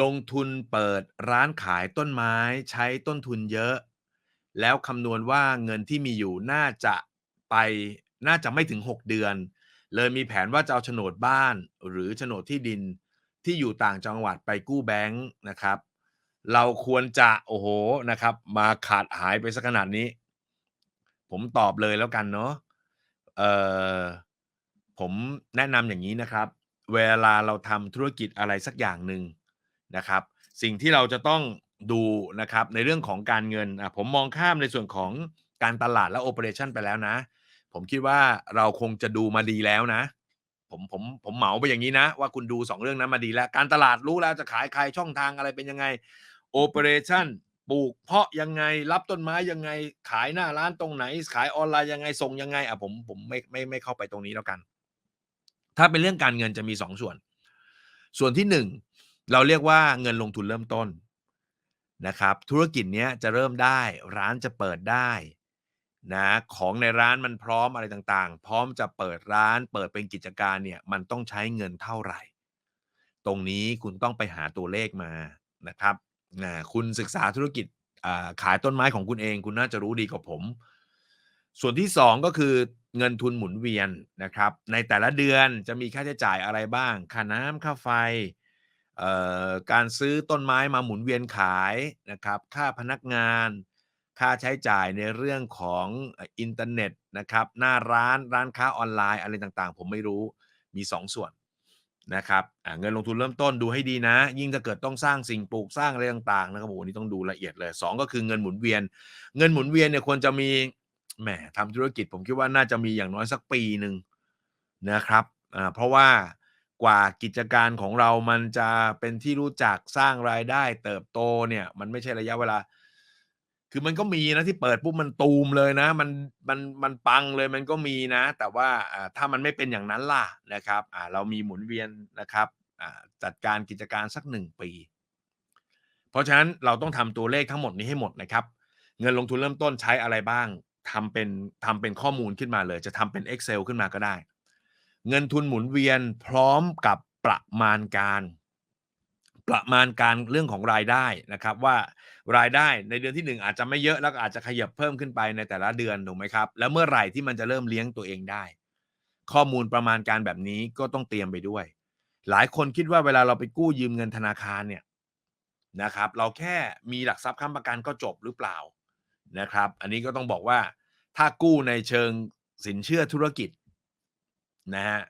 ลงทุนเปิดร้านขายต้นไม้ใช้ต้นทุนเยอะ แล้วคำนวณว่าเงินที่มีอยู่น่าจะไปน่าจะไม่ถึง 6 เดือน เลยมีแผนว่าจะเอาโฉนดบ้านหรือโฉนดที่ดินที่อยู่ต่างจังหวัดไปกู้แบงค์นะครับ เราควรจะโอ้โหนะครับ มาขาดหายไปสักขนาดนี้ ผมตอบเลยแล้วกันเนาะเออผมแนะนำอย่างนี้นะครับ เวลาเราทำธุรกิจอะไรสักอย่างหนึ่ง นะครับ สิ่งที่เราจะต้องดูนะครับในเรื่องของการเงินอะผมมองข้ามในส่วนของการตลาดและโอเปอเรชันไปแล้วนะ ผมคิดว่าเราคงจะดูมาดีแล้วนะ ผมผมผมเหมาไปอย่างนี้นะ ว่าคุณดู 2 เรื่องนั้นมาดีแล้ว การตลาดรู้แล้วจะขายใครช่องทางอะไรเป็นยังไงโอเปอเรชันปลูกเพาะยังไงรับต้นไม้ยังไงขายหน้าร้านตรงไหน ขายออนไลน์ยังไงส่งยังไงอะผมผมไม่ไม่ไม่เข้าไปตรงนี้แล้วกัน ถ้าเป็นเรื่องการเงินจะมี 2 ส่วน ส่วนที่ 1 เราเรียกว่าเงินลงทุนเริ่มต้นนะครับ ธุรกิจเนี้ยจะเริ่มได้ร้านจะเปิดได้นะของในร้านมันพร้อมอะไรต่างๆ พร้อมจะเปิดร้านเปิดเป็นกิจการเนี่ยมันต้องใช้เงินเท่าไหร่ ตรงนี้คุณต้องไปหาตัวเลขมานะครับนะคุณศึกษาธุรกิจขายต้นไม้ของคุณเอง คุณน่าจะรู้ดีกว่าผม ส่วนที่ 2 ก็คือเงินทุนหมุนเวียนนะครับ ในแต่ละเดือนจะมีค่าใช้จ่ายอะไรบ้าง ค่าน้ำค่าไฟ การซื้อต้นไม้มาหมุนเวียนขายนะครับ ค่าพนักงาน ค่าใช้จ่ายในเรื่องของอินเทอร์เน็ตนะครับ หน้าร้านร้านค้าออนไลน์อะไรต่างๆ ผมไม่รู้มี2ส่วนนะครับเงินลงทุนเริ่มต้นดูให้ดีนะ ยิ่งถ้าเกิดต้องสร้างสิ่งปลูกสร้างอะไรต่างๆนะครับโอ้โหนี่ต้องดูละเอียดเลย 2 ก็คือเงินหมุนเวียน เงินหมุนเวียนเนี่ยควรจะมีแหมทำธุรกิจผมคิดว่าน่าจะมีอย่างน้อยสักปีหนึ่งนะครับเพราะว่า กว่ากิจการของเรามันจะเป็นที่รู้จักสร้างรายได้ เติบโตเนี่ย มันไม่ใช่ระยะเวลา คือมันก็มีนะที่เปิดปุ๊บมันตูมเลยนะ มันมันมันปังเลยมันก็มีนะ แต่ว่าถ้ามันไม่เป็นอย่างนั้นล่ะนะครับเรามีหมุนเวียนนะครับจัดการกิจการสักหนึ่งปี เพราะฉะนั้นเราต้องทำตัวเลขทั้งหมดนี้ให้หมดนะครับ เงินลงทุนเริ่มต้นใช้อะไรบ้างทำเป็นทำเป็นข้อมูลขึ้นมาเลย จะทำเป็น Excel ขึ้นมาก็ได้ เงินทุนหมุนเวียนพร้อมกับประมาณการ ประมาณการเรื่องของรายได้นะครับว่ารายได้ในเดือนที่ 1 อาจจะไม่เยอะแล้วก็อาจจะขยับเพิ่มขึ้นไปในแต่ละเดือนถูกไหมครับ แล้วเมื่อไหร่ที่มันจะเริ่มเลี้ยงตัวเองได้ ข้อมูลประมาณการแบบนี้ก็ต้องเตรียมไปด้วย หลายคนคิดว่าเวลาเราไปกู้ยืมเงินธนาคารเนี่ยนะครับ เราแค่มีหลักทรัพย์ค้ำประกันก็จบหรือเปล่านะครับ อันนี้ก็ต้องบอกว่าถ้ากู้ในเชิงสินเชื่อธุรกิจ นะฮะ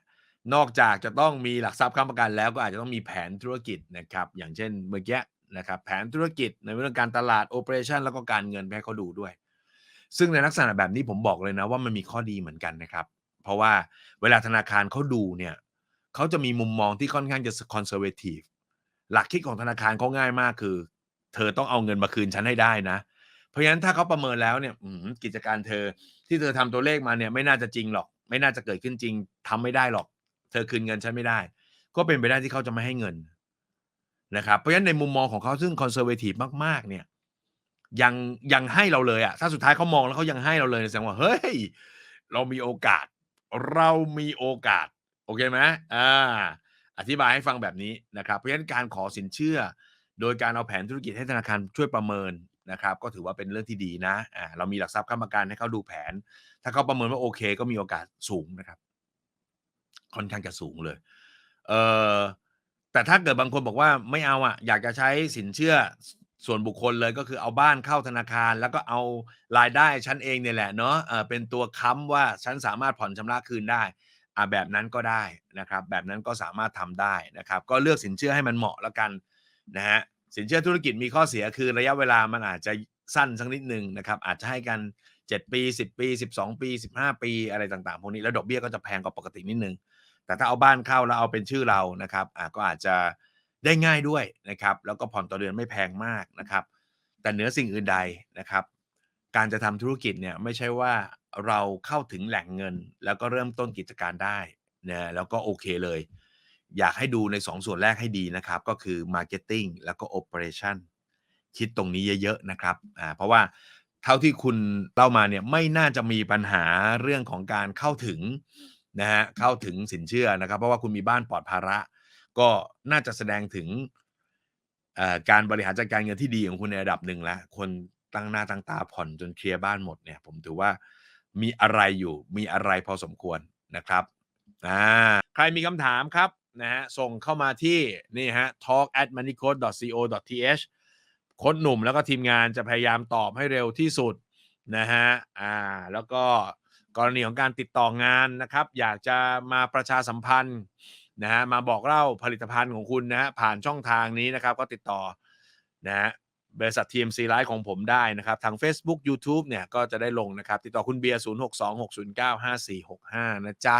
นอกจากจะต้องมีหลักทรัพย์ค้ำประกันแล้วก็อาจจะต้องมีแผนธุรกิจนะครับอย่างเช่นเมื่อกี้นะครับแผนธุรกิจในเรื่องการตลาดโอเปอเรชันแล้วก็การเงินให้เขาดูด้วย ซึ่งในลักษณะแบบนี้ผมบอกเลยนะว่ามันมีข้อดีเหมือนกันนะครับ เพราะว่าเวลาธนาคารเขาดูเนี่ยเขาจะมีมุมมองที่ค่อนข้างจะคอนเซอร์เวทีฟหลักคิดของธนาคารเขาง่ายมากคือ เธอต้องเอาเงินมาคืนฉันให้ได้นะ เพราะฉะนั้นถ้าเขาประเมินแล้วเนี่ยกิจการเธอที่เธอทำตัวเลขมาเนี่ยไม่น่าจะจริงหรอก ไม่น่าจะเกิดขึ้นจริงทำไม่ได้หรอก เธอคืนเงินฉันไม่ได้ ก็เป็นไปได้ที่เขาจะไม่ให้เงินนะครับ เพราะฉะนั้นในมุมมองของเขาซึ่งคอนเซอร์เวทีฟมากๆ เนี่ย ยังยังให้เราเลยอะถ้าสุดท้ายเขามองแล้วเขายังให้เราเลยแสดงว่าเฮ้ย เรามีโอกาส เรามีโอกาส โอเคไหมอ่า อธิบายให้ฟังแบบนี้นะครับ เพราะฉะนั้นการขอสินเชื่อ โดยการเอาแผนธุรกิจให้ธนาคารช่วยประเมิน นะครับก็ถือว่าเป็นเรื่องที่ดีนะอ่าเรามีหลักทรัพย์ค้ำประกันให้เขาดูแผน ถ้าเขาประเมินว่าโอเค ก็มีโอกาสสูงนะครับ ค่อนข้างจะสูงเลยเอ่อแต่ถ้าเกิดบางคนบอกว่าไม่เอาอะอยากจะใช้สินเชื่อส่วนบุคคลเลยก็คือเอาบ้านเข้าธนาคาร แล้วก็เอารายได้ฉันเองเนี่ยแหละเนาะเออเป็นตัวค้ำว่าฉันสามารถผ่อนชำระคืนได้อ่าแบบนั้นก็ได้นะครับ แบบนั้นก็สามารถทำได้นะครับ ก็เลือกสินเชื่อให้มันเหมาะแล้วกันนะฮะ สินเชื่อธุรกิจมีข้อเสียคือระยะเวลามันอาจจะสั้นสักนิดหนึ่งนะครับ อาจจะให้กัน 7 ปี 10 ปี 12 ปี 15 ปีอะไรต่างๆ พวกนี้แล้วดอกเบี้ยก็จะแพงกว่าปกตินิดนึง แต่ถ้าเอาบ้านเข้าแล้วเอาเป็นชื่อเรานะครับอ่าก็อาจจะได้ง่ายด้วยนะครับแล้วก็ผ่อนต่อเดือนไม่แพงมากนะครับ แต่เหนือสิ่งอื่นใดนะครับ การจะทำธุรกิจเนี่ยไม่ใช่ว่าเราเข้าถึงแหล่งเงิน แล้วก็เริ่มต้นกิจการได้นะแล้วก็โอเคเลย อยากให้ดูใน 2 ส่วนแรกให้ดีนะครับ ก็คือ Marketing แล้วก็ Operation คิดตรงนี้เยอะๆนะครับอ่าเพราะว่าเท่าที่คุณเล่ามาเนี่ยไม่น่าจะมีปัญหาเรื่องของการเข้าถึงนะฮะเข้าถึงสินเชื่อนะครับ เพราะว่าคุณมีบ้านปลอดภาระ ก็น่าจะแสดงถึงการบริหารจัดการเงินที่ดีของคุณในระดับหนึ่งแล้วคนตั้งหน้าตั้งตาผ่อนจนเคลียร์บ้านหมดเนี่ย ผมถือว่ามีอะไรอยู่มีอะไรพอสมควรนะครับอาใครมีคำถามครับ นะฮะส่งเข้ามาที่นี่ฮะ talk@moneycode.co.th โค้ชหนุ่มแล้วก็ทีมงานจะพยายามตอบให้เร็วที่สุดนะฮะอ่าแล้วก็กรณีของการติดต่องานนะครับ อยากจะมาประชาสัมพันธ์นะฮะมาบอกเล่าผลิตภัณฑ์ของคุณนะฮะผ่านช่องทางนี้นะครับ ก็ติดต่อนะฮะบริษัท TMC Live ของผมได้นะครับ ทางเฟซบุ๊กยูทูบเนี่ยก็จะได้ลงนะครับ ติดต่อคุณเบียร์ 0626095465 นะจ๊ะ